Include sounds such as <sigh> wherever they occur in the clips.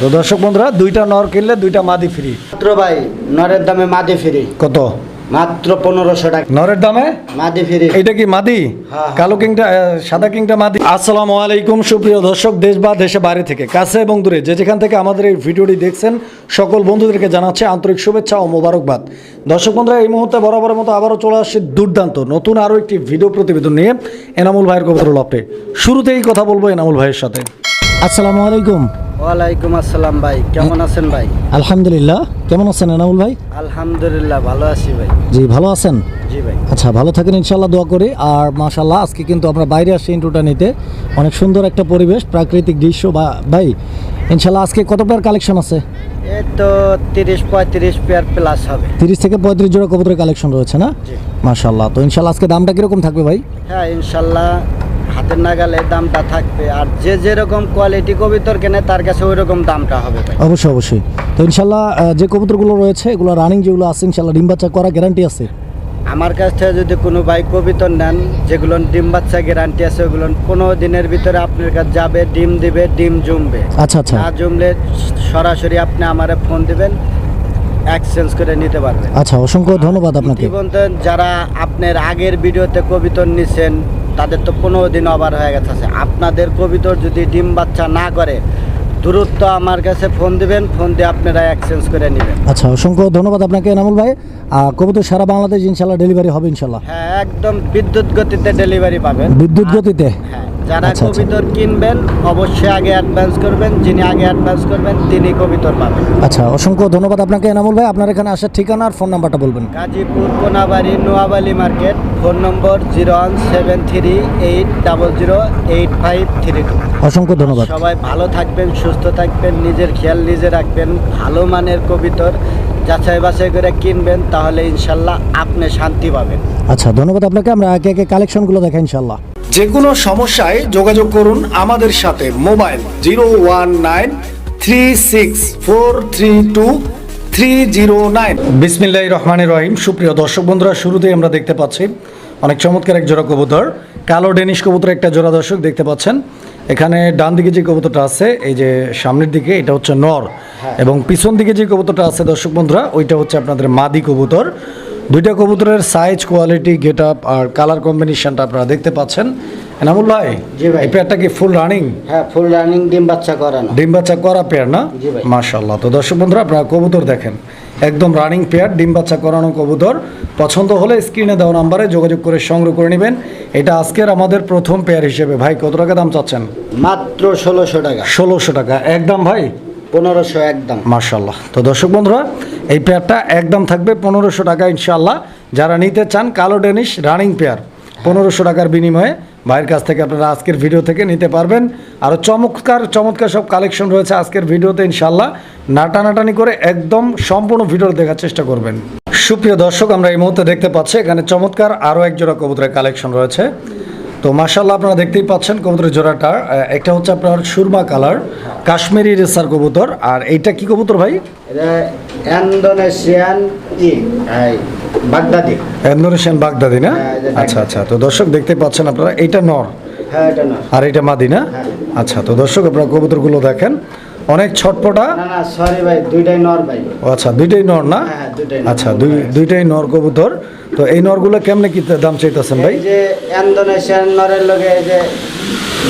তো দর্শক বন্ধুরা দুইটা নর কিনলে দুইটা মাদি ফ্রি মাত্র ভাই নরের দামে মাদি ফ্রি কত? মাত্র পনেরোশো টাকা। নরের দামে? মাদি ফ্রি এইটা কি মাদি? হ্যাঁ। কালো কিংটা সাদা কিংটা মাদি? আসসালামু আলাইকুম সুপ্রিয় দর্শক দেশ বা দেশে বাইরে থেকে কাছে এবং দূরে। যে যেখান থেকে আমাদের এই ভিডিওটি দেখছেন সকল বন্ধুদেরকে জানাচ্ছে আন্তরিক শুভেচ্ছা ও মোবারকবাদ। দর্শক বন্ধুরা এই মুহূর্তে বরাবরের মতো আবারও চলে আসছে দুর্দান্ত নতুন আরও একটি ভিডিও প্রতিবেদন নিয়ে এনামুল ভাইয়ের কবুতর লপটে। শুরুতেই কথা বলব এনামুল ভাইয়ের সাথে। আসসালামু আলাইকুম। ওয়ালাইকুম আসসালাম ভাই কেমন আছেন ভাই? আলহামদুলিল্লাহ কেমন আছেন এনামুল ভাই? আলহামদুলিল্লাহ ভালো আছি ভাই। জি ভালো আছেন? জি ভাই। আচ্ছা ভালো থাকেন ইনশাল্লাহ দোয়া করি। আর মাশাল্লাহ আজকে কিন্তু আমরা বাইরে আসছি ইন্টুটা নিতে। অনেক সুন্দর একটা পরিবেশ প্রাকৃতিক দৃশ্য বা ভাই ইনশাল্লাহ আজকে কত পেয়ার কালেকশন আছে? এই তো তিরিশ পঁয়ত্রিশ পেয়ার প্লাস হবে। তিরিশ থেকে পঁয়ত্রিশ জোড়া কবুতরের কালেকশন রয়েছে না? মাশাল্লাহ তো ইনশাল্লাহ আজকে দামটা কীরকম থাকবে ভাই? হ্যাঁ ইনশাল্লাহ হাতের নাগালে দামটা থাকবে আর যে যেরকম কোয়ালিটি কবিতর কেনে তার কাছে ওই রকম দামটা হবে অবশ্যই অবশ্যই। তো ইনশাল্লাহ যে কবুতরগুলো রয়েছে এগুলো রানিং যেগুলো আছে ইনশাল্লাহ ডিম বাচ্চা করা গ্যারান্টি আছে। আমার কাছ থেকে যদি কোনো ভাই কবিতর নেন যেগুলো ডিম বাচ্চা গ্যারান্টি আছে ওগুলো পনেরো দিনের ভিতরে আপনার কাছে যাবে ডিম দিবে ডিম জমবে। আচ্ছা আচ্ছা। না জমলে সরাসরি আপনি আমারে ফোন দিবেন এক্সচেঞ্জ করে নিতে পারবেন। আচ্ছা অসংখ্য ধন্যবাদ আপনাকে। যারা আপনার আগের ভিডিওতে কবিতর নিছেন তাদের তো পনেরো দিন ওভার হয়ে গেছে। আপনাদের কবিতর যদি ডিম বাচ্চা না করে দূরত্ব আমার কাছে ফোন দিবেন ফোন দিয়ে আপনারা এক্সচেঞ্জ করে নেবেন। আচ্ছা অসংখ্য ধন্যবাদ আপনাকে এনামুল ভাই। আর কবুতর সারা বাংলাদেশ ইনশাল্লাহ ডেলিভারি হবে ইনশাল্লাহ। হ্যাঁ একদম বিদ্যুৎ গতিতে ডেলিভারি পাবেন। বিদ্যুৎ গতিতে? হ্যাঁ যারা আচ্ছা, আচ্ছা। কবিতর কিনবেন অবশ্যই আগে অ্যাডভান্স করবেন যিনি আগে অ্যাডভান্স করবেন তিনি কবিতর পাবেন। আচ্ছা অসংখ্য ধন্যবাদ আপনাকে এনামুল ভাই। আপনার এখানে আসার ঠিকানা আর ফোন নাম্বারটা বলবেন। Gazipur Konabari Noyabali market phone number zero one seven three eight double zero eight five three two অসংখ্য ধন্যবাদ। সবাই ভালো থাকবেন সুস্থ থাকবেন নিজের খেয়াল নিজে রাখবেন ভালো মানের কবিতর যাচাই বাছাই করে কিনবেন তাহলে ইনশাল্লাহ আপনি শান্তি পাবেন। আচ্ছা ধন্যবাদ আপনাকে। আমরা একে একে কালেকশনগুলো দেখাই ইনশাল্লাহ। যে কোনো সমস্যায় যোগাযোগ করুন আমাদের সাথে। Mobile zero one nine three six four three two three zero nine. বিসমিল্লাহ রহমান রহিম। সুপ্রিয় দর্শক বন্ধুরা শুরুতেই আমরা দেখতে পাচ্ছি অনেক চমৎকার এক জোড়া কবুতর। কালো ডেনিশ কবুতর একটা জোড়া দর্শক দেখতে পাচ্ছেন। এখানে ডান দিকে যে কবুতরটা আছে এই যে সামনের দিকে এটা হচ্ছে নর। এবং পিছন দিকে যে কবুতরটা আছে দর্শক বন্ধুরা ওইটা হচ্ছে আপনাদের মাদি কবুতর। দুইটা কবুতরের সাইজ কোয়ালিটি গেট আপ আর কালার কম্বিনেশনটা আপনারা দেখতে পাচ্ছেন। এনামুল ভাই জি ভাই। এই পেয়ারটা কি ফুল রানিং হ্যাঁ ফুল রানিং ডিম বাচ্চা করানো ডিম বাচ্চা করা পেয়ার না? জি ভাই। মাশাল্লাহ তো দর্শক বন্ধুরা আপনারা কবুতর দেখেন। একদম রানিং পেয়ার ডিম বাচ্চা করানো কবুতর। পছন্দ হলে স্ক্রিনে দেওয়া নাম্বারে যোগাযোগ করে সংগ্রহ করে নেবেন। এটা আজকের আমাদের প্রথম পেয়ার হিসেবে। ভাই কত টাকা দাম চাচ্ছেন? মাত্র ষোলোশো টাকা। ষোলোশো টাকা। একদম ভাই পনেরোশো একদম। মার্শাল্লাহ তো দর্শক বন্ধুরা, এই পেয়ারটা একদম থাকবে পনেরোশো টাকা ইনশাল্লাহ যারা নিতে চান কালো ডেনিশ রানিং পেয়ার পনেরোশো টাকার বিনিময়ে ভাইয়ের কাছ থেকে আপনারা আজকের ভিডিও থেকে নিতে পারবেন। আরও চমৎকার চমৎকার সব কালেকশন রয়েছে আজকের ভিডিওতে ইনশাল্লাহ নাটানাটানি করে একদম সম্পূর্ণ ভিডিও দেখার চেষ্টা করবেন। সুপ্রিয় দর্শক, আমরা এই মুহূর্তে দেখতে পাচ্ছি এখানে চমৎকার আরও একজোড়া কবুতরের কালেকশন রয়েছে। তো মার্শাল্লাহ আপনারা দেখতেই পাচ্ছেন কবুতরের জোড়াটা। একটা হচ্ছে আপনার সুরমা কালার কাশ্মীরি রেসার কবুতর। আর এইটা কি কবুতর ভাই? ইন্দোনেশিয়ান বাগদাদি। ইন্দোনেশিয়ান বাগদাদি না? হ্যাঁ, আচ্ছা আচ্ছা। তো দর্শক দেখতে পাচ্ছেন আপনারা এইটা নর। হ্যাঁ আর এটা মাদি না? হ্যাঁ। আচ্ছা তো দর্শক আপনারা কবুতরগুলো দেখেন। অনেক ছটপটা। সরি ভাই দুইটাই নর ভাই। ও আচ্ছা দুইটাই নর না। আচ্ছা দুই দুইটাই নর কবুতর। তো এই নরগুলো কেমনে কি দাম চাইতেছেন ভাই? যে ইন্দোনেশিয়ান নরের লগে এই যে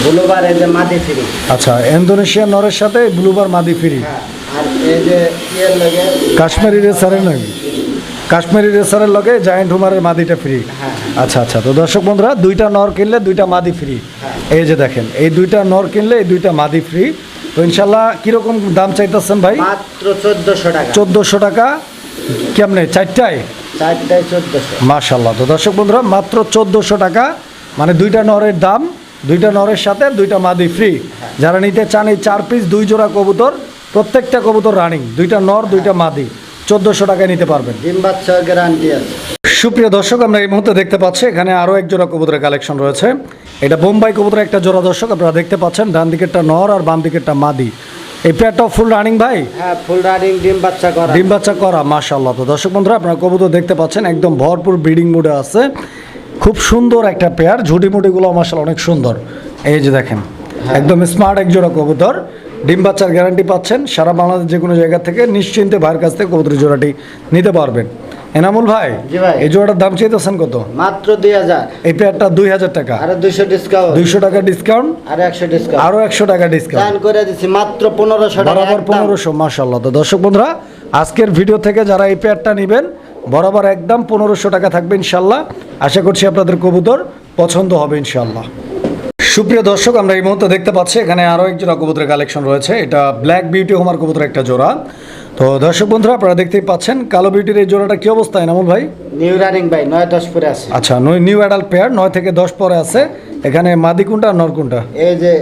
ব্লুবার এই যে ফ্রি। আচ্ছা ইন্দোনেশিয়ান নরের সাথে ব্লুবার মাদি ফ্রি। হ্যাঁ আর এই যে ইয়ের লগে কাশ্মীরি রেসারের নাকি কাশ্মীরি রেসারের লগে জায়েন্ট হুমারের মাদিটা ফ্রি। হ্যাঁ। আচ্ছা আচ্ছা তো দর্শক বন্ধুরা দুইটা নর কিনলে দুইটা মাদি ফ্রি। এই যে দেখেন এই দুইটা নর কিনলে এই দুইটা মাদি ফ্রি। তো ইনশাল্লাহ কীরকম দাম চাইতেছেন ভাই? মাত্র চোদ্দশো টাকা। চোদ্দোশো টাকা। কেমনে? চারটায়? চারটায় চোদ্দশো। মাশাল্লাহ তো দর্শক বন্ধুরা মাত্র চোদ্দোশো টাকা। মানে দুইটা নরের দাম দুইটা নরের সাথে দুইটা মাদি ফ্রি যারা নিতে চান এই চার পিস দুই জোড়া কবুতর প্রত্যেকটা কবুতর রানিং দুইটা নর দুইটা মাদি। চোদ্দোশো টাকায় নিতে পারবেন। ডিম বাচ্চা গ্যারান্টি আছে। সুপ্রিয় দর্শক আমরা এই মুহূর্তে দেখতে পাচ্ছি এখানে আরও এক জোড়া কবুতরের কালেকশন রয়েছে। এটা বোম্বাই কবুতরের একটা জোড়া দর্শক আপনারা দেখতে পাচ্ছেন ডান দিকেরটা নর আর বাম দিকেরটা মাদি। এই পেয়ারটাও ফুল রানিং ভাই? হ্যাঁ ফুল রানিং ডিম বাচ্চা করা। ডিম বাচ্চা করা মাশাল্লাহ তো দর্শক বন্ধুরা আপনারা কবুতর দেখতে পাচ্ছেন একদম ভরপুর ব্রিডিং মুডে আছে। খুব সুন্দর একটা পেয়ার ঝুটিমুটিগুলো মাশাল্লাহ অনেক সুন্দর। এই যে দেখেন একদম স্মার্ট এক জোড়া কবুতর। ডিম বাচ্চার গ্যারান্টি পাচ্ছেন সারা বাংলাদেশ যে কোনো জায়গা থেকে নিশ্চিন্তে ভাইয়ের কাছ থেকে কবুতর জোড়াটি নিতে পারবেন। এনামুল ভাই এই জোড়াটার দাম চাইতেছেন কত? মাত্র দুই হাজার। এই পেয়ারটা দুই হাজার টাকা। আরও দুইশো ডিসকাউন্ট দুইশো টাকা ডিসকাউন্ট আর একশো ডিসকাউন্ট আরও একশো টাকা ডিসকাউন্ট করে দিচ্ছি মাত্র পনেরোশো টাকা বরাবর। পনেরোশো মাসাল্লাহ তো দর্শক বন্ধুরা আজকের ভিডিও থেকে যারা এই পেয়ারটা নেবেন বরাবর একদম পনেরোশো টাকা থাকবে ইনশাল্লাহ আশা করছি আপনাদের কবুতর পছন্দ হবে ইনশাল্লাহ সুপ্রিয় দর্শক আমরা এই মুহূর্তে দেখতে পাচ্ছি এখানে আরও এক জোড়া কবুতরের কালেকশন রয়েছে। এটা ব্ল্যাক বিউটি হোমার কবুতর একটা জোড়া। তো দর্শক বন্ধুরা আপনারা দেখতেই পাচ্ছেন কালো বিউটির এই জোড়াটা কি অবস্থা এনামুল ভাই? নিউ রানিং ভাই নয় দশ পরে আছে। আচ্ছা নিউ অ্যাডাল্ট পেয়ার নয় থেকে দশ পরে আছে। এখানে মাদি কোনটা আর নর কোনটা? এই যে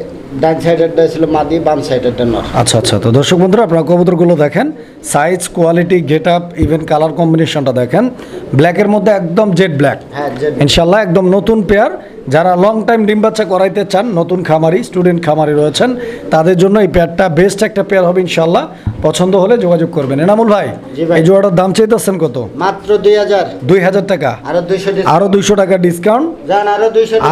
ডান সাইডেরটা ছিল মাদি বাম সাইডেরটা নর। আচ্ছা আচ্ছা। তো দর্শক বন্ধুরা আপনারা কবুতরগুলো দেখেন। Size quality get up even colour কম্বিনেশনটা দেখেন ব্ল্যাকের মধ্যে একদম জেড ব্ল্যাক হ্যাঁ ইনশাল্লাহ একদম নতুন পেয়ার যারা লং টাইম ডিম বাচ্চা করাইতে চান নতুন খামারি স্টুডেন্ট খামারি রয়েছেন তাদের জন্য এই পেয়ারটা বেস্ট একটা পেয়ার হবে ইনশাল্লাহ। পছন্দ হলে যোগাযোগ করবেন। এনামুল ভাই এই জোড়াটার দাম চাইতেছেন কত? মাত্র দুই হাজার। দুই হাজার টাকা। আরও দুইশো আরও দুইশো টাকা ডিসকাউন্ট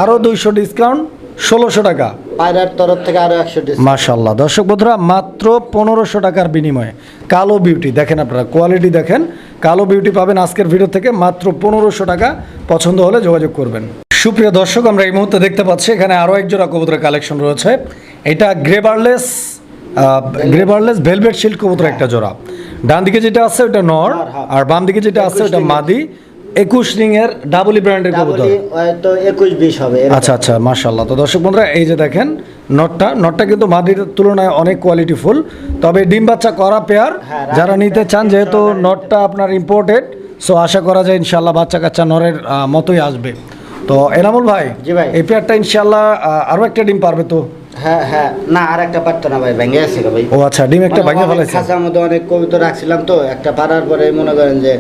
আরও দুইশো ডিসকাউন্ট ষোলোশো টাকা। পায়রার তরফ থেকে আরও একশো মাশাল্লাহ দর্শক বন্ধুরা মাত্র পনেরোশো টাকার বিনিময়ে কালো বিউটি দেখেন আপনারা কোয়ালিটি দেখেন কালো বিউটি পাবেন আজকের ভিডিও থেকে মাত্র পনেরোশো টাকা। পছন্দ হলে যোগাযোগ করবেন। সুপ্রিয় দর্শক আমরা এই মুহূর্তে দেখতে পাচ্ছি এখানে আরও এক জোড়া কবুতরের কালেকশন রয়েছে। এটা গ্রেবারলেস গ্রেবারলেস ভেলভেট শিল্ড কবুতর একটা জোড়া। ডান দিকে যেটা আছে ওটা নর হ্যাঁ। আর বাম দিকে যেটা আছে ওটা। মাদি। একুশ রিং এর ডাবলি ব্র্যান্ডের কবুতর? হয়তো একুশ বিশ হবে। আচ্ছা আচ্ছা মাশাল্লাহ তো দর্শক বন্ধুরা এই যে দেখেন নটটা নটটা কিন্তু মাদির তুলনায় অনেক কোয়ালিটি ফুল তবে ডিম বাচ্চা করা পেয়ার হ্যাঁ, যারা নিতে চান যেহেতু নটটা আপনার ইম্পোর্টেড সো আশা করা যায় ইনশাল্লাহ বাচ্চা কাচ্চা নরের মতোই আসবে। তো এনামুল ভাই জি ভাই। এই পেয়ারটা ইনশাল্লাহ আহ, আরও একটা ডিম পারবে তো? হ্যাঁ হ্যাঁ। না আর একটা পারতো না ভাই ভেঙে গেছিল ভাই। ও আচ্ছা ডিম একটা মানে ভাঙে খাঁচার মধ্যে অনেক কবিতা রাখছিলাম তো একটা পারার পরে মনে করেন যে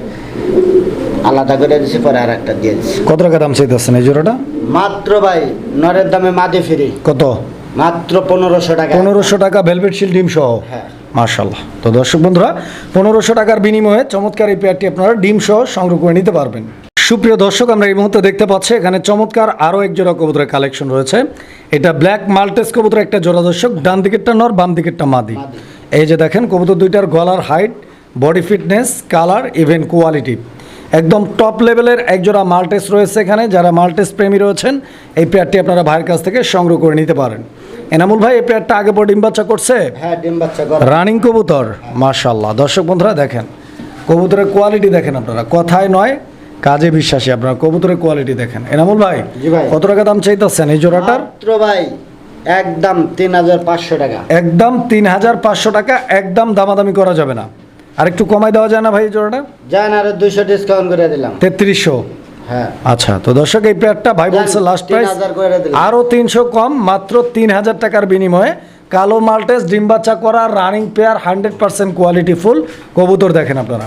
আলাদা করে দিছি পরে আর একটা দিয়ে দিছি। কত টাকা দাম চাইতেছেন এই জোড়াটা? মাত্র ভাই নরের দামে মাদি ফ্রি। কত? মাত্র পনেরোশো টাকা। পনেরোশো টাকা ভেলভেট শিল ডিম সহ? হ্যাঁ। মার্শাল্লাহ তো দর্শক বন্ধুরা পনেরোশো টাকার বিনিময়ে চমৎকার এই পেয়ারটি আপনারা ডিম সহ সংগ্রহ করে নিতে পারবেন। সুপ্রিয় দর্শক আমরা এই মুহূর্তে দেখতে পাচ্ছি এখানে চমৎকার আরও এক জোড়া কবুতরের কালেকশন রয়েছে। এটা ব্ল্যাক মাল্টেস কবুতর একটা জোড়া দর্শক ডান দিকেরটা নর বাম দিকেরটা মাদি। এই যে দেখেন কবুতর দুইটার গলার height body fitness colour even quality একদম টপ লেভেলের একজোড়া মাল্টেস রয়েছে এখানে যারা মাল্টেস প্রেমী রয়েছেন এই পেয়ারটি আপনারা ভাইয়ের কাছ থেকে সংগ্রহ করে নিতে পারেন। এনামুল ভাই এই পেয়ারটা আগে পর ডিম বাচ্চা করছে? হ্যাঁ ডিম বাচ্চা রানিং কবুতর মাশাল্লাহ দর্শক বন্ধুরা দেখেন কবুতরের কোয়ালিটি দেখেন আপনারা। কথায় নয় কাজে বিশ্বাসী আপনারা। কবুতরের কোয়ালিটি দেখেন। এনামুল ভাই কত টাকা দাম চাইতেছেন এই জোড়াটার? ভাই একদম তিন হাজার পাঁচশো টাকা। একদম তিন হাজার পাঁচশো টাকা একদম দামাদামি করা যাবে না। আর একটু কমাই দেওয়া যায় না ভাই জোড়াটা? যান আরও দুইশো ডিসকাউন্ট করে দিলাম। তেত্রিশশো? হ্যাঁ। আচ্ছা তো দর্শক এই পেয়ারটা ভাই বলছে লাস্ট প্রাইস 3000 করে দিলাম। আরও তিনশো কম মাত্র তিন হাজার টাকার বিনিময়ে। কালো মাল্টেস ডিম বাচ্চা করা running pair hundred percent quality full কবুতর দেখেন আপনারা।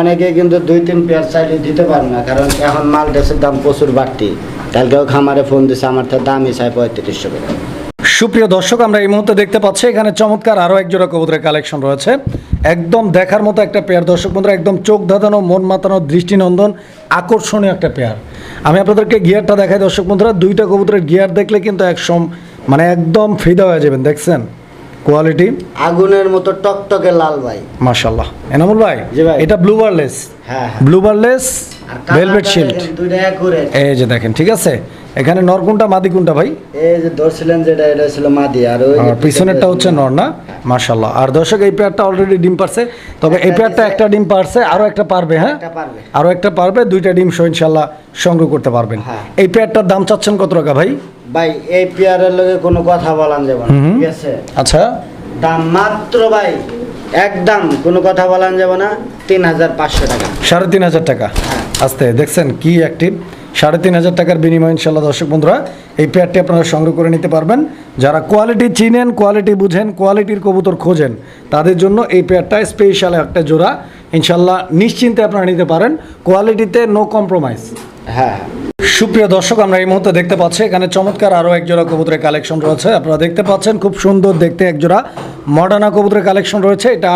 অনেকে কিন্তু দুই তিন পেয়ার চাইলে দিতে পারে না কারণ এখন মাল ড্রেসের দাম প্রচুর বাড়তি। কালকেও খামারে ফোন দিছে আমার তো দামই চাই পঁয়ত্রিশশো করে। সুপ্রিয় দর্শক আমরা এই মুহূর্তে দেখতে পাচ্ছি এখানে চমৎকার আরও এক জোড়া কবুতরের কালেকশন রয়েছে। একদম দেখার মতো একটা পেয়ার। দর্শক বন্ধুরা একদম চোখ ধাঁধানো মন মাতানো দৃষ্টিনন্দন আকর্ষণীয় একটা পেয়ার। আমি আপনাদেরকে গিয়ারটা দেখাই দর্শক বন্ধুরা দুইটা কবুতরের গিয়ার দেখলে কিন্তু একসম মানে একদম ফিদা হয়ে যাবেন দেখছেন? কোয়ালিটি? আগুনের মতো টকটকে লাল ভাই। মাশাল্লাহ এনামুল ভাই ভাই। এটা ব্লু বারলেস। হ্যাঁ ব্লু বারলেস ভেলভেট শিল্ড এই যে দেখেন ঠিক আছে? এখানে নরকুনটা মাদি কোনটা ভাই? এই যে ধরছিলেন যেটা এটা ছিল মাদি আর ওই আর পিছনেরটা হচ্ছে নর না? মাশাল্লাহ আর দর্শক এই পেয়ারটা অলরেডি ডিম পারছে। তবে এই পেয়ারটা একটা ডিম পারছে আরও একটা পারবে হ্যাঁ? একটা পারবে। আরও একটা পারবে দুইটা ডিম সহ ইনশাল্লাহ সংগ্রহ করতে পারবেন। হ্যাঁ। এই পেয়ারটার দাম চাচ্ছেন কত টাকা ভাই? ভাই এই পেয়ারের লগে কোনো কথা বলান যাবে না ঠিক আছে? আচ্ছা। দাম মাত্র ভাই একদম কোনো কথা বলান যাবে না তিন হাজার পাঁচশো টাকা। সাড়ে তিন হাজার টাকা। আস্তে দেখছেন কি অ্যাক্টিভ সাড়ে তিন হাজার টাকার বিনিময় ইনশাল্লাহ দর্শক বন্ধুরা এই পেয়ারটি আপনারা সংগ্রহ করে নিতে পারবেন। যারা কোয়ালিটি চিনেন কোয়ালিটি বুঝেন কোয়ালিটির কবুতর খোঁজেন তাদের জন্য এই পেয়ারটা স্পেশাল একটা জোড়া। ইনশাল্লাহ নিশ্চিন্তে আপনারা নিতে পারেন কোয়ালিটিতে নো কম্প্রোমাইজ হ্যাঁ সুপ্রিয় দর্শক আমরা এই মুহূর্তে দেখতে পাচ্ছি এখানে চমৎকার আরও এক জোড়া কবুতরের কালেকশন রয়েছে। আপনারা দেখতে পাচ্ছেন খুব সুন্দর দেখতে এক জোড়া। মডার্না কবুতরের কালেকশন রয়েছে এটা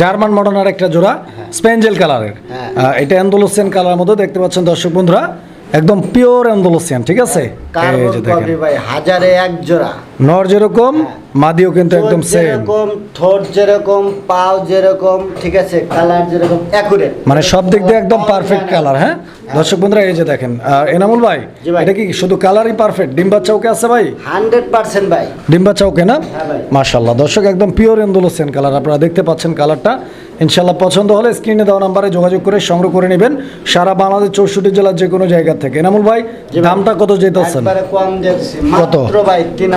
জার্মান মডার্নার একটা জোড়া স্পেঞ্জেল কালারের। হ্যাঁ। এটা অ্যান্ডোলোসিয়ান কালার মধ্যে দেখতে পাচ্ছেন দর্শক বন্ধুরা। একদম পিওর আন্দোলন ঠিক আছে? এই যে দেখেন। ভাই? হাজারে এক জোড়া। নর যেরকম হ্যাঁ। মাদিও কিন্তু একদম সেম যেরকম ঠোঁট যেরকম পাও যেরকম ঠিক আছে? কালার যেরকম অ্যাকুরেট মানে সব দিক দিয়ে একদম পারফেক্ট কালার হ্যাঁ? দর্শক বন্ধুরা এই যে দেখেন আর এনামুল ভাই এটা কি শুধু কালারই পারফেক্ট ডিম্বা চৌকে আছে ভাই? হান্ড্রেড পার্সেন্ট ভাই। ডিম্বা চৌকে না? হ্যাঁ ভাই। মাশাল্লাহ দর্শক একদম পিওর এন্দোলোসেন কালার আপনারা দেখতে পাচ্ছেন কালারটা ইনশাল্লাহ পছন্দ হলে স্ক্রিনে দেওয়া নাম্বারে যোগাযোগ করে সংগ্রহ করে নেবেন সারা বাংলাদেশ চৌষট্টি জেলার যে কোনো জায়গা থেকে। এনামুল ভাই। দামটা কত যেতেছেন কত? ভাই তিন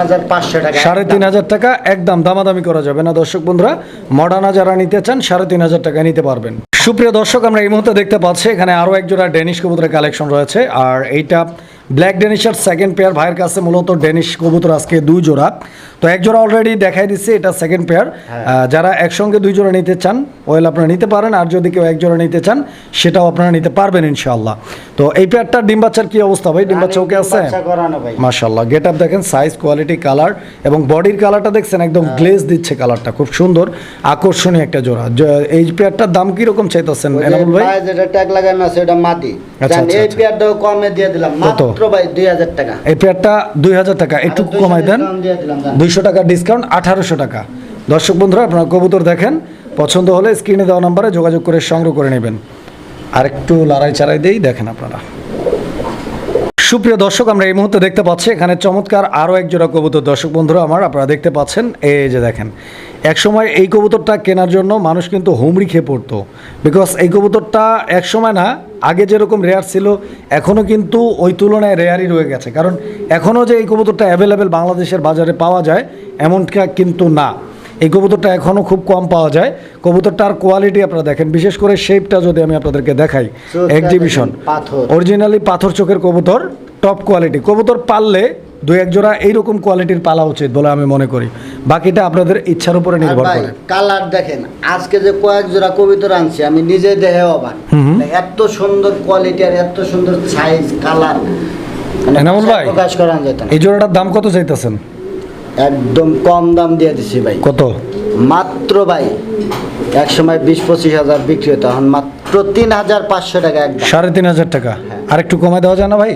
হাজার হাজার টাকা একদম দামাদামি করা যাবে না, দর্শক বন্ধুরা। মডার্না যারা নিতে চান, সাড়ে তিন হাজার টাকা নিতে পারবেন। সুপ্রিয় দর্শক, আমরা এই মুহূর্তে দেখতে পাচ্ছি, এখানে আরও একজোড়া ডেনিশ কবুতরের কালেকশন রয়েছে। আর এইটা ব্ল্যাক ডেনিশের সেকেন্ড পেয়ার ভাইয়ের কাছে মূলত ডেনিশ কবুতর আজকে দুই জোড়া। তো এক জোড়া অলরেডি দেখাই দিচ্ছে এটা সেকেন্ড পেয়ার যারা একসঙ্গে দুই জোড়া নিতে চান ওয়েল আপনারা নিতে পারেন আর যদি কেউ এক জোড়া নিতে চান সেটাও আপনারা নিতে পারবেন ইনশাআল্লাহ। তো এই পেয়ারটার ডিম বাচ্চার কি অবস্থা ভাই? ডিম বাচ্চা ওকে আছে? মাশাল্লাহ গেট আপ দেখেন সাইজ কোয়ালিটি কালার এবং বডির কালারটা দেখছেন একদম গ্লেজ দিচ্ছে কালারটা খুব সুন্দর আকর্ষণীয় একটা জোড়া। এই পেয়ারটার দাম কি রকম চাইতেছেন এনামুল ভাই? যেটা ট্যাগ লাগানো আছে ওটা মাটি। আচ্ছা, আচ্ছা, এই আচ্ছা। পেয়ারটাও কমে দিয়ে দিলাম। কত? মাত্র ভাই দুই হাজার টাকা। এই দুই হাজার টাকা। একটু আরও 200 কমাই দেন। discount দিয়ে দিলাম, জান। দুইশো টাকা ডিসকাউন্ট আঠারোশো টাকা। দর্শক বন্ধুরা আপনারা কবুতর দেখেন। পছন্দ হলে স্ক্রিনে দেওয়া নাম্বারে যোগাযোগ করে সংগ্রহ করে নেবেন। আর একটু লড়াই চাড়াই দিয়েই দেখেন আপনারা। সুপ্রিয় দর্শক, আমরা এই মুহূর্তে দেখতে পাচ্ছি, এখানে চমৎকার আরও এক জোড়া কবুতর। দর্শক বন্ধুরা, আমার আপনারা দেখতে পাচ্ছেন, এই যে দেখেন, একসময় এই কবুতরটা কেনার জন্য মানুষ কিন্তু হুমড়ি খেয়ে পড়তো। বিকজ এই কবুতরটা একসময় না, আগে যেরকম রেয়ার ছিল, এখনও কিন্তু ওই তুলনায় রেয়ারই রয়ে গেছে। কারণ এখনও যে এই কবুতরটা অ্যাভেলেবেল বাংলাদেশের বাজারে পাওয়া যায়, এমনটা কিন্তু না। এই কবুতরটা এখনও খুব কম পাওয়া যায়। কবুতরটার কোয়ালিটি আপনারা দেখেন বিশেষ করে শেপটা যদি আমি আপনাদেরকে দেখাই এক্সিবিশন অরিজিনালি পাথর। চোখের কবুতর টপ কোয়ালিটি কবুতর পাললে দুই এক জোড়া এইরকম কোয়ালিটির পালা উচিত বলে আমি মনে করি। বাকিটা আপনাদের ইচ্ছার উপরে নির্ভর করে। কালার দেখেন আজকে যে কয়েক জোড়া কবিতর আনছি আমি নিজে দেহে অবাক। এত সুন্দর কোয়ালিটি আর এত সুন্দর সাইজ কালার এনামুল ভাই? প্রকাশ করা যেত এই জোড়াটার দাম কত চাইতেছেন? একদম কম দাম দিয়ে দিছি ভাই। কত? মাত্র ভাই এক সময় বিশ পঁচিশ হাজার বিক্রি হতো এখন মাত্র তিন হাজার পাঁচশো টাকা একদম সাড়ে তিন হাজার টাকা? হ্যাঁ। আর একটু কমায় দেওয়া যায় না ভাই?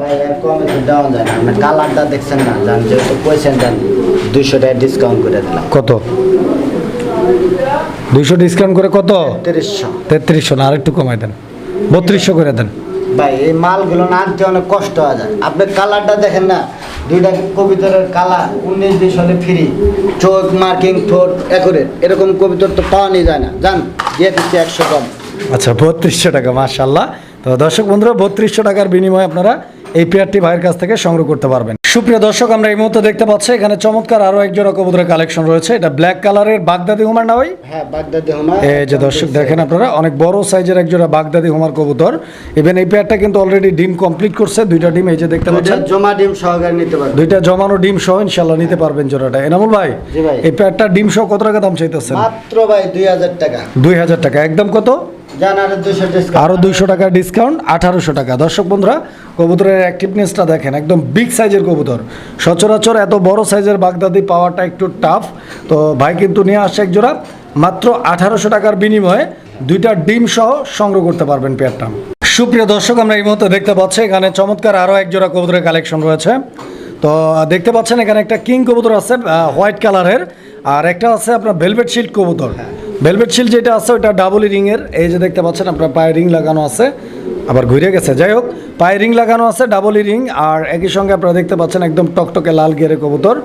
ভাই আর কমে তো দেওয়া যায় না। কালারটা দেখছেন না জান যেহেতু কইছেন জান দুইশো টাকা ডিসকাউন্ট করে দিলাম। কত? দুইশো ডিসকাউন্ট করে কত? তিরিশশো তেত্রিশশো না আর একটু কমায় দেন। বত্রিশশো করে দেন। ভাই এই মালগুলো না আনতে অনেক কষ্ট হয়ে যায়। আপনি কালারটা দেখেন না দুইটা কবিতরের কালা উনিশ, বিশ হলে ফ্রি চোখ মার্কিং ঠোঁট একরে এরকম কবিতর তো পাওয়া নিয়ে যায় না। জান, দিয়ে দিচ্ছে একশো কম আচ্ছা বত্রিশশো টাকা মার্শাল্লাহ তো দর্শক বন্ধুরা, বত্রিশশো টাকার বিনিময়ে আপনারা এই পেয়ারটি ভাইয়ের কাছ থেকে সংগ্রহ করতে পারবেন। সুপ্রিয় দর্শক আমরা এই মুহূর্তে দেখতে পাচ্ছি এখানে চমৎকার আরও এক জোড়া কবুতরের কালেকশন রয়েছে। এটা ব্ল্যাক কালারের বাগদাদি হুমার না ভাই? হ্যাঁ বাগদাদি হোমা এই যে দর্শক দেখেন আপনারা অনেক বড় সাইজের এক জোড়া বাগদাদি হুমার কবুতর। ইভেন এই পেয়ারটা কিন্তু অলরেডি ডিম কমপ্লিট করছে দুইটা ডিম এই যে দেখতে পাচ্ছেন। জমা ডিম সহকারে নিতে পারবে দুইটা জমানো ডিম সহ ইনশাল্লাহ নিতে পারবেন জোড়াটা। এনামুল ভাই জি ভাই। এই পেয়ারটা ডিম সহ কত টাকা দাম চাইতেছেন? মাত্র ভাই দুই হাজার টাকা। দুই হাজার টাকা। একদম কত? আরও দুইশো টাকা ডিসকাউন্ট আঠারোশো টাকা। দর্শক বন্ধুরা, কবুতরের অ্যাক্টিভনেসটা দেখেন, একদম বিগ সাইজের কবুতর। সচরাচর এত বড় সাইজের বাগদাদি পাওয়াটা একটু টাফ তো ভাই কিন্তু নিয়ে আসছে এক জোড়া, মাত্র আঠারোশো টাকার বিনিময়ে দুইটা ডিম সহ সংগ্রহ করতে পারবেন পেয়ারটা। সুপ্রিয় দর্শক, আমরা এই মুহূর্তে দেখতে পাচ্ছি, এখানে চমৎকার আরও এক জোড়া কবুতরের কালেকশন রয়েছে। তো দেখতে পাচ্ছেন, এখানে একটা কিং কবুতর আছে হোয়াইট কালারের আর একটা আছে আপনার ভেলভেট শিল্ড কবুতর। ভেলভেট শিল্ড যেটা আছে ওটা ডাবল রিং এর এই যে দেখতে পাচ্ছেন আপনার পায়ে রিং লাগানো আছে। আবার ঘুরে গেছে। যাই হোক পায়ে রিং লাগানো আছে ডাবল রিং আর একই সঙ্গে আপনারা দেখতে পাচ্ছেন একদম টকটকে লাল গিয়ারে কবুতর।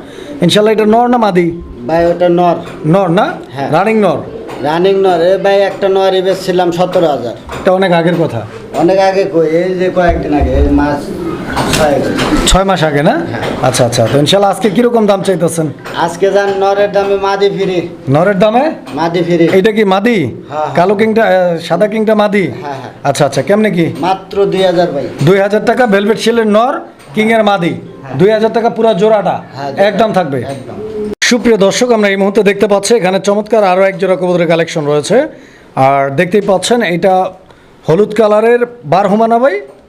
ইনশাল্লাহ এটা নর না মাদি? ভাই ওটা নর। নর না? হ্যাঁ। রানিং নর? রানিং নর। এ ভাই একটা নর বেচছিলাম সতেরো হাজার। এটা অনেক আগের কথা। অনেক আগে কই? এই যে কয়েকদিন আগে এই মাস ছয় মাস আগে না? আচ্ছা আচ্ছা। তো ইনশাল্লাহ আজকে কীরকম দাম চাইতেছেন? আজকে যান নরের দামে মাদি ফিরি। নরের দামে? মাদি ফিরি। এটা কি মাদি? হ্যাঁ। কালো কিংটা সাদা কিংটা মাদি? হ্যাঁ, হ্যাঁ। আচ্ছা আচ্ছা। কেমনে কি? মাত্র দুই হাজার ভাই। দুই হাজার টাকা ভেলভেট শিলের নর কিং এর মাদি। দুই হাজার টাকা পুরো জোড়াটা। হ্যাঁ, একদম থাকবে। একদম। সুপ্রিয় দর্শক আমরা এই মুহূর্তে দেখতে পাচ্ছি এখানে চমৎকার আরও এক জোড়া কবুতরের কালেকশন রয়েছে। আর দেখতেই পাচ্ছেন এটা হলুদ কালারের বারহুমা না ভাই। হ্যাঁ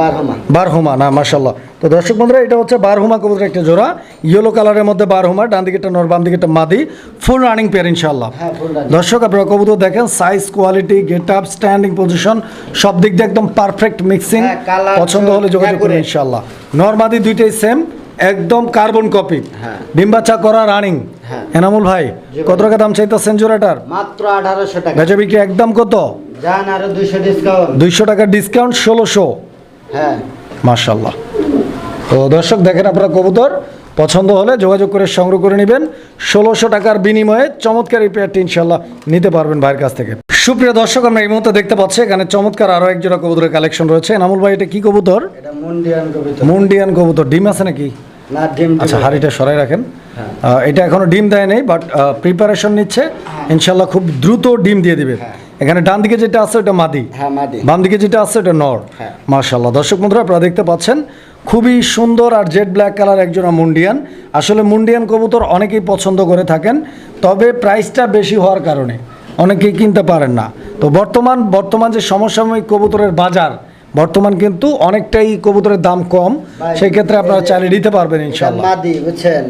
বারহমা। বারহুমা না মাসাল্লাহ তো দর্শক বন্ধুরা এটা হচ্ছে বারহুমা কবুতরের একটা জোড়া। ইয়েলো কালারের মধ্যে বারহুমা ডান দিকে একটা নর বাম দিকে একটা মাদি। ফুল রানিং পেয়ার ইনশাল্লাহ হ্যাঁ। দর্শক আপনারা কবুতর দেখেন size quality get up standing position সব দিক দিয়ে একদম পারফেক্ট মিক্সিং হ্যাঁ, পছন্দ হলে যোগাযোগ করুন accurate। ইনশাল্লাহ নর্মাদি দুইটাই সেম একদম কার্বন কপি হ্যাঁ। ডিম বাচ্চা করা রানিং হ্যাঁ। এনামুল ভাই। কত টাকা দাম চাইতেছেন জোড়াটার? মাত্র আঠারোশো টাকা। বেচা বিক্রি একদম কত? যান আরও দুইশো ডিসকাউন্ট দুইশো টাকার ডিসকাউন্ট ষোলোশো। হ্যাঁ। মার্শাল্লাহ তো দর্শক দেখেন আপনারা কবুতর। পছন্দ হলে যোগাযোগ করে সংগ্রহ করে নেবেন। ষোলোশো টাকার বিনিময়ে চমৎকার এই পেয়ারটি ইনশাল্লাহ নিতে পারবেন ভাইয়ের কাছ থেকে। সুপ্রিয় দর্শক আমরা এই মুহূর্তে দেখতে পাচ্ছি এখানে চমৎকার আরও এক জোড়া কবুতরের কালেকশন রয়েছে। এনামুল ভাই এটা কি কবুতর? এটা মুন্ডিয়ান কবিতা মুন্ডিয়ান কবুতর। ডিম আছে নাকি? আচ্ছা। হাড়িটা সরাই রাখেন। হ্যাঁ। এটা এখনও ডিম দেয় নেই বাট প্রিপারেশন নিচ্ছে। ইনশাল্লাহ খুব দ্রুত ডিম দিয়ে দিবে। হ্যাঁ। এখানে ডান দিকে যেটা আছে ওটা মাদি। হ্যাঁ মাদি। বাম দিকে যেটা আছে ওটা নর। হ্যাঁ। মার্শাল্লাহ দর্শক বন্ধুরা আপনারা দেখতে পাচ্ছেন খুবই সুন্দর আর জেড ব্ল্যাক কালার একজন মুন্ডিয়ান। আসলে মুন্ডিয়ান কবুতর অনেকেই পছন্দ করে থাকেন তবে প্রাইসটা বেশি হওয়ার কারণে অনেকেই কিনতে পারেন না। তো বর্তমান বর্তমান যে সমসাময়িক কবুতরের বাজার বর্তমান কিন্তু অনেকটাই কবুতরের দাম কম। সেই ক্ষেত্রে আপনারা চালিয়ে দিতে পারবেন ইনশাল্লাহ মাদি বুঝছেন?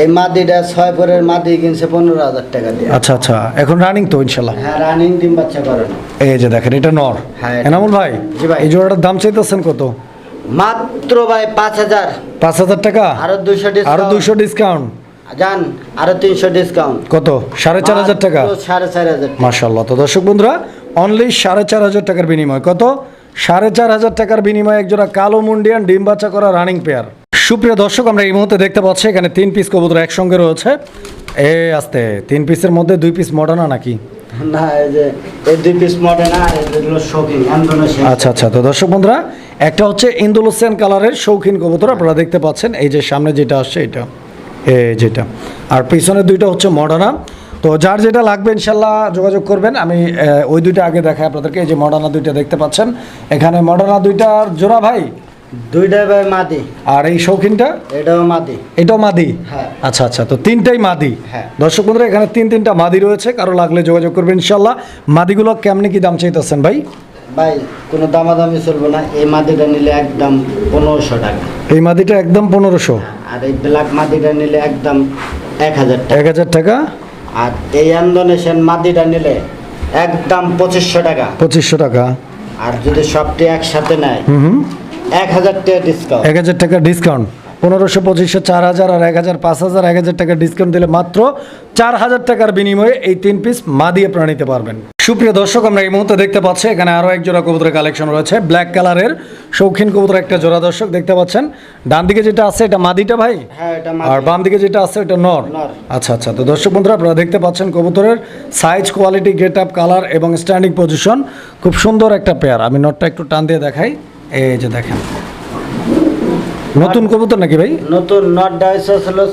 এই মাদিটা ছয় পরের মাদি কিনছে পনেরো হাজার টাকা দিয়ে। আচ্ছা আচ্ছা। এখন রানিং তো ইনশাল্লাহ হ্যাঁ রানিং ডিম বাচ্চা করেন এই যে দেখেন এটা নর। হ্যাঁ, এনামুল ভাই জি ভাই। এই জোড়াটার দাম চাইতেছেন কত? মাত্র ভাই পাঁচ হাজার। পাঁচ হাজার টাকা? আরও দুইশো আরও দুইশো ডিসকাউন্ট যান আরও তিনশো ডিসকাউন্ট কত? সাড়ে চার হাজার টাকা? সাড়ে চার হাজার টাকা। মার্শাল্লাহ তো দর্শক বন্ধুরা অনলি সাড়ে চার হাজার টাকার বিনিময়। কত? সাড়ে চার হাজার টাকার বিনিময়ে একজোড়া কালো মুন্ডিয়ান ডিম বাচ্চা করা রানিং পেয়ার সুপ্রিয় দর্শক আমরা এই মুহূর্তে দেখতে পাচ্ছি এখানে তিন পিস কবুতর একসঙ্গে রয়েছে। এ আস্তে তিন পিসের মধ্যে দুই পিস মডার্না নাকি? না এই যে এই দুই পিস মডে এগুলো শৌখিন ইন্দোনেশিয়া আচ্ছা আচ্ছা তো দর্শক বন্ধুরা একটা হচ্ছে ইন্দোলুসিয়ান কালারের শৌখিন কবুতর আপনারা দেখতে পাচ্ছেন এই যে সামনে যেটা আসছে এটা এই যেটা। আর পিছনের দুইটা হচ্ছে মডার্না তো যার যেটা লাগবে ইনশাল্লাহ যোগাযোগ করবেন। আমি ওই দুইটা আগে দেখাই আপনাদেরকে এই যে মডার্না দুইটা দেখতে পাচ্ছেন। এখানে মডার্না দুইটার জোড়া ভাই? দুইটাই ভাই মাদি। আর এই শৌখিনটা? এটাও মাদি। এটাও মাদি? হ্যাঁ। আচ্ছা আচ্ছা তো তিনটাই মাদি। হ্যাঁ। দর্শক বন্ধুরা এখানে তিন তিনটা মাদি রয়েছে। কারও লাগলে যোগাযোগ করবেন ইনশাল্লাহ মাদিগুলো কেমনি কি দাম চাইতেছেন ভাই? ভাই কোনো দামাদামি চলবে না। এই মাদিটা নিলে একদম পনেরোশো টাকা। এই মাদিটা একদম পনেরোশো। আর এই ব্ল্যাক মাদিটা নিলে একদম এক হাজার টাকা। এক হাজার টাকা? আর এই ইন্দোনেশিয়ান মাদিটা নিলে একদম পঁচিশশো টাকা। পঁচিশশো টাকা। আর যদি সবটি একসাথে নেয় এক হাজার টাকা ডিসকাউন্ট এক হাজার টাকা ডিসকাউন্ট পনেরোশো পঁচিশশো চার হাজার আর এক হাজার পাঁচ হাজার এক হাজার টাকা ডিসকাউন্ট দিলে মাত্র চার হাজার টাকার বিনিময়ে এই তিন পিস মা দিয়ে আপনারা নিতে পারবেন। সুপ্রিয় দর্শক আমরা এই মুহূর্তে দেখতে পাচ্ছি এখানে আরও এক জোড়া কবুতরের কালেকশন রয়েছে। ব্ল্যাক কালারের শৌখিন কবুতর একটা জোড়া দর্শক দেখতে পাচ্ছেন। ডান দিকে যেটা আছে এটা মাদিটা ভাই? হ্যাঁ আর বাম দিকে যেটা আছে এটা নর। আচ্ছা আচ্ছা তো দর্শক বন্ধুরা আপনারা দেখতে পাচ্ছেন কবুতরের size quality get up colour এবং স্ট্যান্ডিং পজিশন খুব সুন্দর একটা পেয়ার আমি নটটা একটু টান দিয়ে দেখাই। এই যে দেখেন। নতুন কবুতর নাকি ভাই? নতুন নট ডাইস হলো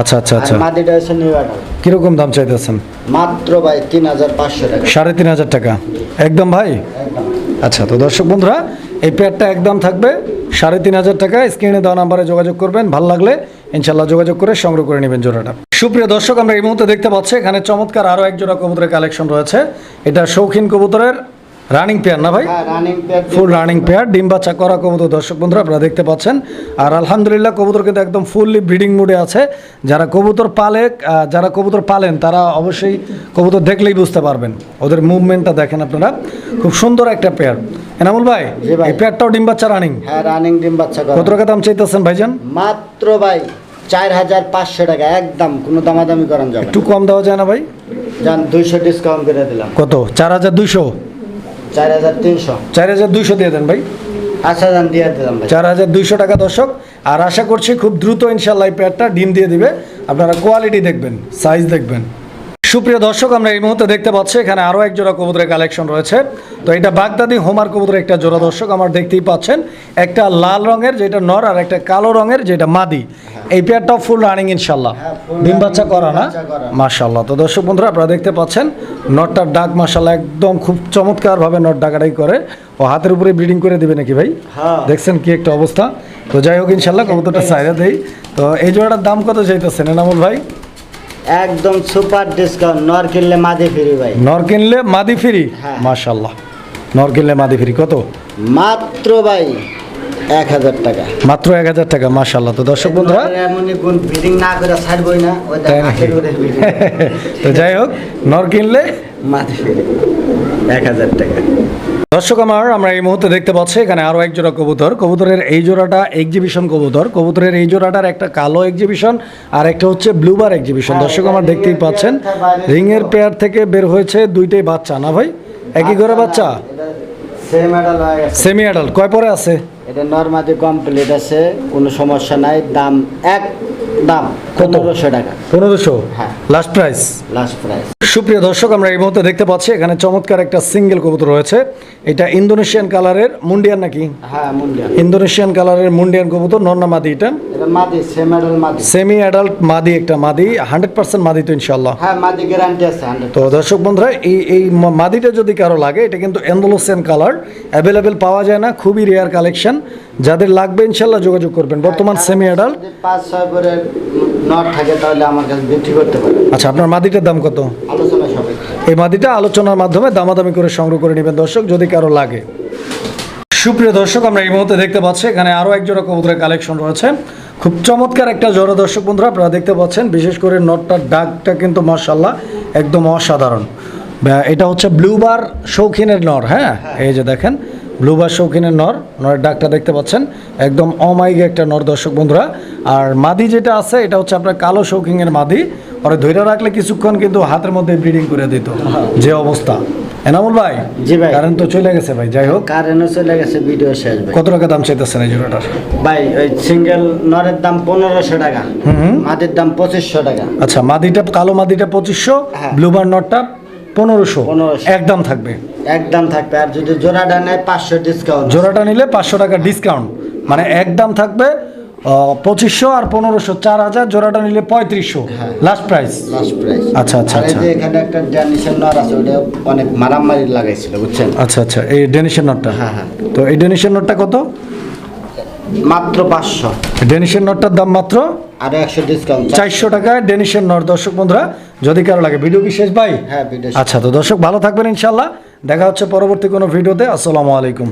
আচ্ছা আচ্ছা আচ্ছা। মাদিটা হচ্ছে নিউ মেডাল কীরকম দাম চাইতেছেন? মাত্র ভাই তিন হাজার পাঁচশো টাকা। সাড়ে তিন হাজার টাকা। একদম ভাই? আচ্ছা তো দর্শক বন্ধুরা এই পেয়ারটা একদম থাকবে। সাড়ে তিন হাজার টাকা স্ক্রিনে দেওয়া নাম্বারে যোগাযোগ করবেন। ভালো লাগলে ইনশাল্লাহ যোগাযোগ করে সংগ্রহ করে নেবেন জোড়াটা। সুপ্রিয় দর্শক আমরা এই মুহূর্তে দেখতে পাচ্ছি এখানে চমৎকার আরও এক জোড়া কবুতরের কালেকশন রয়েছে। এটা শৌখিন কবুতরের রানিং পেয়ার না ভাই? ফুল রানিং পেয়ার ডিম বাচ্চা। করা কবুতর। দর্শক বন্ধুরা আপনারা দেখতে পাচ্ছেন। আর আলহামদুলিল্লাহ কবুতর কিন্তু একদম ফুললি ব্রিডিং মুডে আছে। যারা কবুতর পালে যারা কবুতর পালেন তারা অবশ্যই কবুতর দেখলেই বুঝতে পারবেন। ওদের মুভমেন্টটা দেখেন আপনারা। খুব সুন্দর একটা পেয়ার এনামুল ভাই। এই পেয়ারটাও ডিম বাচ্চা রানিং হ্যাঁ রানিং ডিম বাচ্চা কত টাকা দাম চাইতেছেন ভাইজান? মাত্র ভাই চার হাজার পাঁচশো টাকা। একদম কোনো দামাদামি করান যাবে একটু কম দেওয়া যায় না ভাই? যান দুইশো ডিসকাউন্ট করে দিলাম। কত? চার হাজার দুইশো? চার হাজার তিনশো। চার হাজার দুইশো দিয়ে দেন ভাই। আচ্ছা যান দিয়ে দিলাম ভাই। চার হাজার দুইশো টাকা দর্শক। আর আশা করছি খুব দ্রুত ইনশাল্লাহ এই পেয়ারটা ডিম দিয়ে দিবে। আপনারা কোয়ালিটি দেখবেন সাইজ দেখবেন। সুপ্রিয় দর্শক আমরা এই মুহূর্তে দেখতে পাচ্ছি এখানে আরও এক জোড়া কবুতরের কালেকশন রয়েছে। তো এটা বাগদাদি হোমার কবুতরের একটা জোড়া দর্শক আমার দেখতেই পাচ্ছেন। একটা লাল রঙের যেটা নর আর একটা কালো রঙের যেটা মাদি। এই পেয়ারটাও ফুল রানিং ইনশাল্লাহ হ্যাঁ, ডিম বাচ্চা করা না? মাশাল্লাহ তো দর্শক বন্ধুরা আপনারা দেখতে পাচ্ছেন নটটার ডাক মাশাল্লাহ একদম খুব চমৎকারভাবে নট ডাকাডাই করে। ও হাতের উপরে ব্রিডিং করে দিবে নাকি ভাই? হ্যাঁ। দেখছেন কি একটা অবস্থা? তো যাই হোক ইনশাল্লাহ কবুতরটা সাইডে দেই। তো এই জোড়াটার দাম কত চাইতেছেন এনামুল ভাই? একদম সুপার ডিসকাউন্ট। নর কিনলে মাদি ফ্রি ভাই। নর কিনলে মাদি ফ্রি? হ্যাঁ। মাশাল্লাহ নর কিনলে মাদি ফ্রি কত? মাত্র ভাই এক হাজার টাকা। মাত্র এক হাজার টাকা মাশাল্লাহ তো দর্শক বন্ধুরা এমনই কোন ফিটিং না করে ছাড়বই না <laughs> তো যাই হোক নর কিনলে মাদি ফ্রি। এক হাজার টাকা। দর্শক আমার আমরা এই মুহূর্তে দেখতে পাচ্ছি এখানে আরও এক জোড়া কবুতর। কবুতরের এই জোড়াটা এক্সিবিশন কবুতর। কবুতরের এই জোড়াটার একটা কালো এক্সিবিশন আর একটা হচ্ছে ব্লুবার এক্সিবিশন দর্শক আমার দেখতেই পাচ্ছেন রিংয়ের পেয়ার থেকে বের হয়েছে দুইটাই বাচ্চা না ভাই? একই করে বাচ্চা? সেম অ্যাডাল্ট কয় পরে আছে? এটা নর্মালি কমপ্লিট আছে কোনো সমস্যা নাই। দাম এক দাম? পনেরোশো টাকা। পনেরোশো? হ্যাঁ। লাস্ট প্রাইস লাস্ট প্রাইস সুপ্রিয় দর্শক আমরা এই মুহূর্তে দেখতে পাচ্ছি এখানে চমৎকার একটা সিঙ্গেল কবুতর রয়েছে। এটা ইন্দোনেশিয়ান কালারের মুন্ডিয়ান নাকি? হ্যাঁ ইন্দোনেশিয়ান কালারের মুন্ডিয়ান কবুতর নন্না মাদি এটা? এটা মাদি সেম মেডাল মাদি। সেমি অ্যাডাল্ট মাদি একটা মাদি হান্ড্রেড পার্সেন্ট মাদি তো ইনশাল্লাহ হ্যাঁ মাদি গ্যারান্টি আছে হান্ড্রেড তো দর্শক বন্ধুরা এই এই মাদিটা যদি কারও লাগে এটা কিন্তু এন্ডোলোসিয়ান কালার অ্যাভেলেবেল পাওয়া যায় না খুবই রেয়ার কালেকশন যাদের লাগবে ইনশাল্লাহ যোগাযোগ করবেন। বর্তমান সেমি অ্যাডাল্ট পাঁচ ছয় করে নট থাকে তাহলে আমার কাছে বিক্রি করতে পারে আচ্ছা আপনার মাদিটার দাম কত? এই মাদিটা আলোচনার মাধ্যমে দামাদামি করে সংগ্রহ করে নেবেন দর্শক, যদি কারও লাগে। সুপ্রিয় দর্শক, আমরা এই মুহূর্তে দেখতে পাচ্ছি, এখানে আরও এক জোড়া কবুতরের কালেকশন রয়েছে। খুব চমৎকার একটা জোড়া দর্শক বন্ধুরা, আপনারা দেখতে পাচ্ছেন, বিশেষ করে নটটার ডাকটা কিন্তু মার্শাল্লাহ একদম অসাধারণ। এটা হচ্ছে ব্লুবার শৌখিনের নর হ্যাঁ? এই যে দেখেন, ব্লুবার শৌখিনের নর, নরের ডাকটা দেখতে পাচ্ছেন, একদম অমাইগে একটা নর দর্শক বন্ধুরা। আর মাদি যেটা আছে, এটা হচ্ছে আপনার কালো শৌখিনের মাদি ওরা ধৈর্য রাখলে কিছুক্ষণ কিন্তু হাতের মধ্যে ব্রিডিং করে দিত। যে অবস্থা। এনামুল ভাই জি ভাই। কারেন্ট তো চলে গেছে ভাই যাই হোক। কারেন্টও চলে গেছে ভিডিও শেষ ভাই। কত টাকা দাম চাইতেছেন এই জোড়াটার? ভাই ওই সিঙ্গেল নরের দাম পনেরোশো টাকা মাটির দাম পঁচিশশো টাকা। আচ্ছা মাদিটা কালো মাদিটা পঁচিশশো হ্যাঁ। ব্লুবার নটটা পনেরোশো। 1500 একদম থাকবে। একদম থাকবে। আর যদি জোড়াটা নেয় পাঁচশো ডিসকাউন্ট জোড়াটা নিলে পাঁচশো টাকা ডিসকাউন্ট মানে একদম থাকবে পঁচিশশো আর পনেরোশো। চার হাজার জোড়াটা নিলে পঁয়ত্রিশশো। লাস্ট প্রাইস লাস্ট প্রাইস আচ্ছা, আচ্ছা, আচ্ছা। এখানে একটা ড্যানিশের নর আছে ওটা অনেক মারামারি লাগাইছিল বুঝছেন? আচ্ছা আচ্ছা এই ডেনিশের নটটা হ্যাঁ, হ্যাঁ। তো এই ডেনিশের নটটা কত? মাত্র পাঁচশো। ডেনিশের নটটার দাম মাত্র আর একশো ডিসকাউন্ট চারশো। টাকায় ডেনিশের নট দর্শক বন্ধুরা যদি কারও লাগে ভিডিও কি শেষ? ভাই? হ্যাঁ ভিডিও আচ্ছা তো দর্শক ভালো থাকবেন ইনশাল্লাহ দেখা হচ্ছে পরবর্তী কোনো ভিডিওতে। আসসালামু আলাইকুম।